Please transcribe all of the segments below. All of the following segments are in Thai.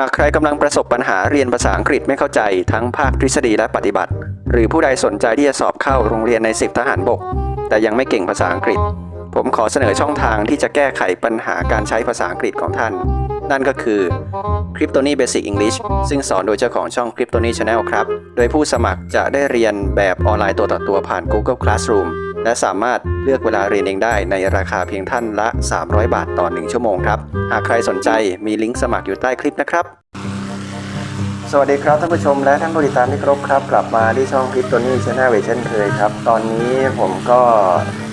หากใครกำลังประสบปัญหาเรียนภาษาอังกฤษไม่เข้าใจทั้งภาคทฤษฎีและปฏิบัติ หรือผู้ใดสนใจที่จะสอบเข้าโรงเรียนในสิบทหารบก แต่ยังไม่เก่งภาษาอังกฤษ ผมขอเสนอช่องทางที่จะแก้ไขปัญหาการใช้ภาษาอังกฤษของท่าน นั่นก็คือ c r y p t o n y Basic English ซึ่งสอนโดยเจ้าของช่อง c r y p t o n y Channel ครับ โดยผู้สมัครจะได้เรียนแบบออนไลน์ตัวต่อตัวผ่าน Google Classroom และสามารถเลือกเวลาเรียนเองได้ในราคาเพียงท่านละ 300 บาทต่อ 1 ชั่วโมงครับ หากใครสนใจมีลิงก์สมัครอยู่ใต้คลิปนะครับ สวัสดีครับท่านผู้ชมและท่านผู้ติดตามที่ครพครับ กลับมาที่ช่องคลิปตัวนี้ชแนลเวช่นเคยครับ ตอนนี้ผมก็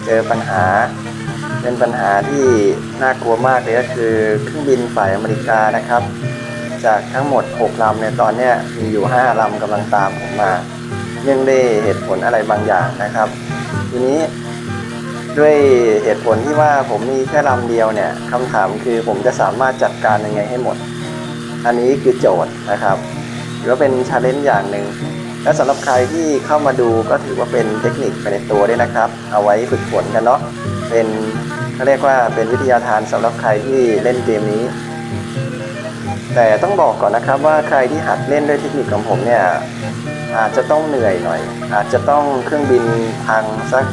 เจอปัญหา เป็นปัญหาที่น่ากลัวมากเลยก็คือเครื่องบินฝ่ายอเมริกานะครับ จากทั้งหมด 6ลำในยตอนนี้มีอยู่ 5ลำกำลังตามผมมาเนื่องด้วยเหตุผลอะไรบางอย่างนะครับ ทีนี้ด้วยเหตุผลที่ว่าผมมีแค่ลำเดียวเนี่ยคำถามคือผมจะสามารถจัดการยังไงให้หมด อันนี้คือโจทย์นะครับหรือว่าเป็นชาเลนจ์อย่างหนึ่งและสำหรับใครที่เข้ามาดูก็ถือว่าเป็นเทคนิคไปในตัวด้วยนะครับ เอาไว้ฝึกฝนกันเนาะเป็นเขาเรียกว่าเป็นวิทยาทานสำหรับใครที่เล่นเกมนี้ แต่ต้องบอกก่อนนะครับว่าใครที่หัดเล่นด้วยเทคนิคของผมเนี่ย อาจจะต้องเหนื่อยหน่อย อาจจะต้องเครื่องบินพังสัก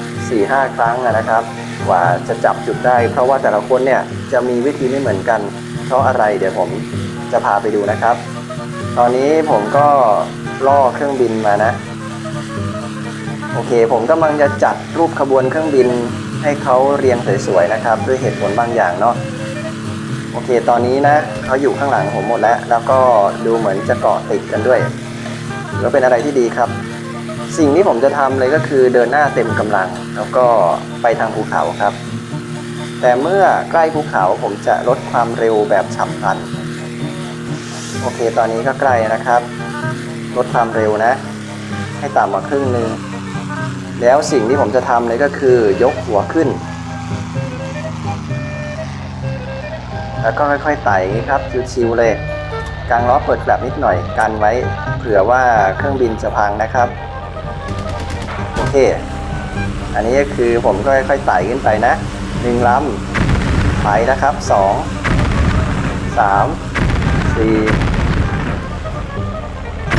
4-5 ครั้งนะครับกว่าจะจับจุดได้ เพราะว่าแต่ละคนเนี่ยจะมีวิธีไม่เหมือนกัน เพราะอะไรเดี๋ยวผมจะพาไปดูนะครับ ตอนนี้ผมก็ล่อเครื่องบินมานะ โอเค ผมกำลังจะจัดรูปขบวนเครื่องบินให้เขาเรียงสวยๆนะครับ ด้วยเหตุผลบางอย่างเนาะโอเค ตอนนี้นะเขาอยู่ข้างหลังผมหมดแล้ว แล้วก็ดูเหมือนจะเกาะติดกันด้วย ก็เป็นอะไรที่ดีครับ สิ่งที่ผมจะทำเลยก็คือเดินหน้าเต็มกำลัง แล้วก็ไปทางภูเขาครับ แต่เมื่อใกล้ภูเขาผมจะลดความเร็วแบบฉับพลัน โอเคตอนนี้ก็ใกล้นะครับ ลดความเร็วนะ ให้ต่ำกว่าครึ่งหนึ่งแล้วสิ่งที่ผมจะทำเลยก็คือยกหัวขึ้น แล้วก็ค่อยๆไต่ครับชิวๆเลย กางล้อเปิดแบบนิดหน่อยกันไว้เผื่อว่าเครื่องบินจะพังนะครับโอเค อันนี้ก็คือผมก็ค่อยๆไต่ขึ้นไปนะหนึ่งลำไปนะครับสองสามสี่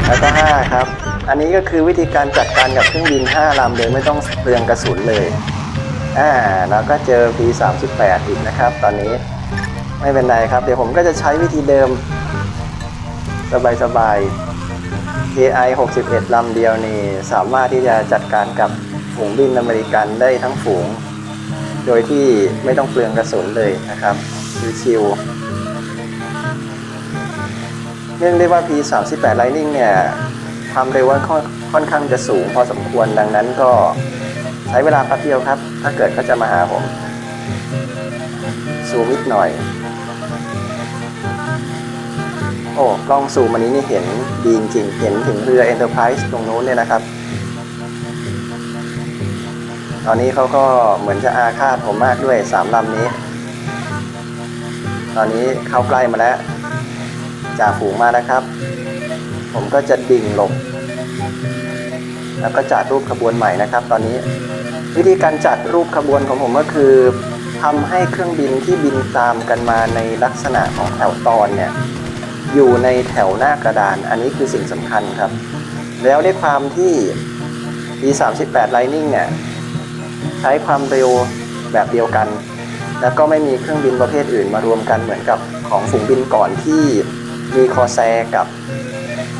แล้วก็ห้าครับ อันนี้ก็คือวิธีการจัดการกับเครื่องบิน5ลำโดยไม่ต้องเปลืองกระสุนเลยอ่าแล้วก็เจอ P38 อีกนะครับ ตอนนี้ไม่เป็นไรครับ เดี๋ยวผมก็จะใช้วิธีเดิม สบายๆ KI 61 ลำเดียวนี่สามารถที่จะจัดการกับฝูงบินอเมริกันได้ทั้งฝูง โดยที่ไม่ต้องเปลืองกระสุนเลยนะครับชิวๆเนื่องได้ว่า P38 Lightning เนี่ยความเร็วค่อนค่อนข้างจะสูงพอสมควรดังนั้นก็ใช้เวลาแป๊บเดียวครับ ถ้าเกิดเขาจะมาหาผมซูมนิดหน่อย โอ้กล้องซูมอันนี้นี่เห็นดีจริงเห็นถึงเรือ Enterprise ตรงนู้นเนี่ยนะครับ ตอนนี้เขาก็เหมือนจะอาฆาตผมมากด้วยสามลำนี้ ตอนนี้เข้าใกล้มาแล้วจ่าฝูงมานะครับ ผมก็จะดิ่งหลบ แล้วก็จัดรูปขบวนใหม่นะครับ ตอนนี้วิธีการจัดรูปขบวนของผมก็คือทำให้เครื่องบินที่บินตามกันมาในลักษณะของแถวตอนเนี่ย อยู่ในแถวหน้ากระดาน อันนี้คือสิ่งสำคัญครับ แล้วด้วยความที่ B38 Lightning เนี่ยใช้ความเร็วแบบเดียวกัน แล้วก็ไม่มีเครื่องบินประเภทอื่นมารวมกันเหมือนกับของฝูงบินก่อนที่มีคอแซกับ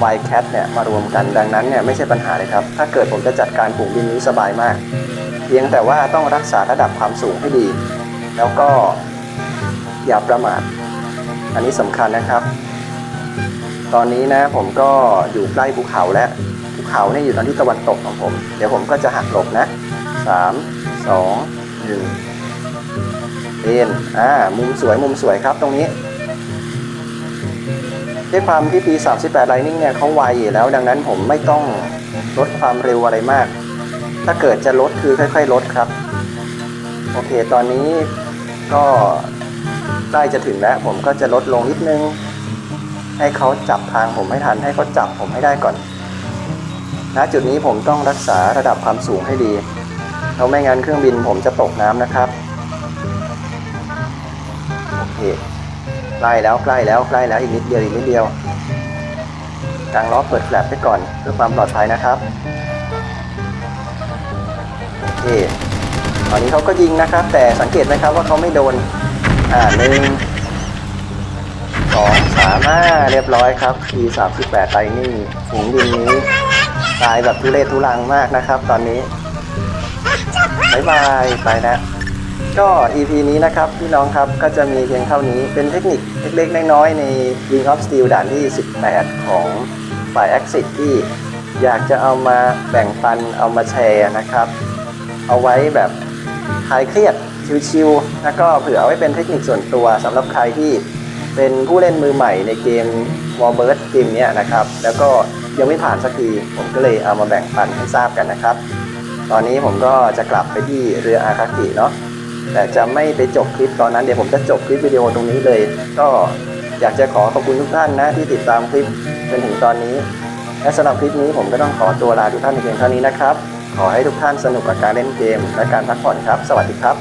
Wildcat เนี่ยมารวมกันดังนั้นเนี่ยไม่ใช่ปัญหาเลยครับ ถ้าเกิดผมจะจัดการฝูงบินนี้สบายมาก เพียงแต่ว่าต้องรักษาระดับความสูงให้ดี แล้วก็อย่าประมาท อันนี้สำคัญนะครับ ตอนนี้นะผมก็อยู่ใกล้ภูเขาแล้วภูเขาเนี่ยอยู่ทางที่ตะวันตกของผม เดี๋ยวผมก็จะหักหลบนะสามสองหนึ่งเป็นอ่ามุมสวยมุมสวยครับตรงนี้ด้วยความที่ปี 38 Lightning เนี่ยเขาไวอยู่แล้ว ดังนั้นผมไม่ต้องลดความเร็วอะไรมาก ถ้าเกิดจะลดคือค่อย ๆ ลดครับ โอเค ตอนนี้ก็ใกล้จะถึงแล้ว ผมก็จะลดลงนิดนึง ให้เขาจับทางผมให้ทัน ให้เขาจับผมให้ได้ก่อน ณ จุดนี้ผมต้องรักษาระดับความสูงให้ดีเพราะไม่งั้นเครื่องบินผมจะตกน้ำนะครับ โอเค ใกล้แล้วใกล้แล้วใกล้แล้วอีกนิดเดียวอีกนิดเดียวกางล้อเปิดแฟลปไปก่อนเพื่อความปลอดภัยนะครับ โอเค ตอนนี้เขาก็ยิงนะครับ แต่สังเกตไหมครับว่าเขาไม่โดน อ่าหนึ่ง สองสามห้าเรียบร้อยครับ T สามสิบแปดไตนี่ฝูงดินนี้ตายแบบทุเรศทุรังมากนะครับ ตอนนี้บายบายไปแล้วก็ EP นี้นะครับพี่น้องครับก็จะมีเพียงเท่านี้เป็นเทคนิคเล็กๆน้อยๆใน Ring of Steel ด่านที่ 18 ของฝ่าย Exit ที่อยากจะเอามาแบ่งปันเอามาแชร์นะครับ เอาไว้แบบคลายเครียดชิวๆแล้วก็เผื่อเอาไว้เป็นเทคนิคส่วนตัวสำหรับใครที่ เป็นผู้เล่นมือใหม่ในเกม Warbird เกมนี้นะครับ แล้วก็ยังไม่ผ่านสักที ผมก็เลยเอามาแบ่งปันให้ทราบกันนะครับ ตอนนี้ผมก็จะกลับไปที่เรืออาคากิเนาะแต่จะไม่ไปจบคลิปตอนนั้นเดี๋ยวผมจะจบคลิปวิดีโอตรงนี้เลย ก็อยากจะขอขอบคุณทุกท่านนะที่ติดตามคลิปจนถึงตอนนี้ และสำหรับคลิปนี้ผมก็ต้องขอตัวลาทุกท่านในเพียงเท่านี้นะครับ ขอให้ทุกท่านสนุกกับการเล่นเกม และการพักผ่อนครับ สวัสดีครับ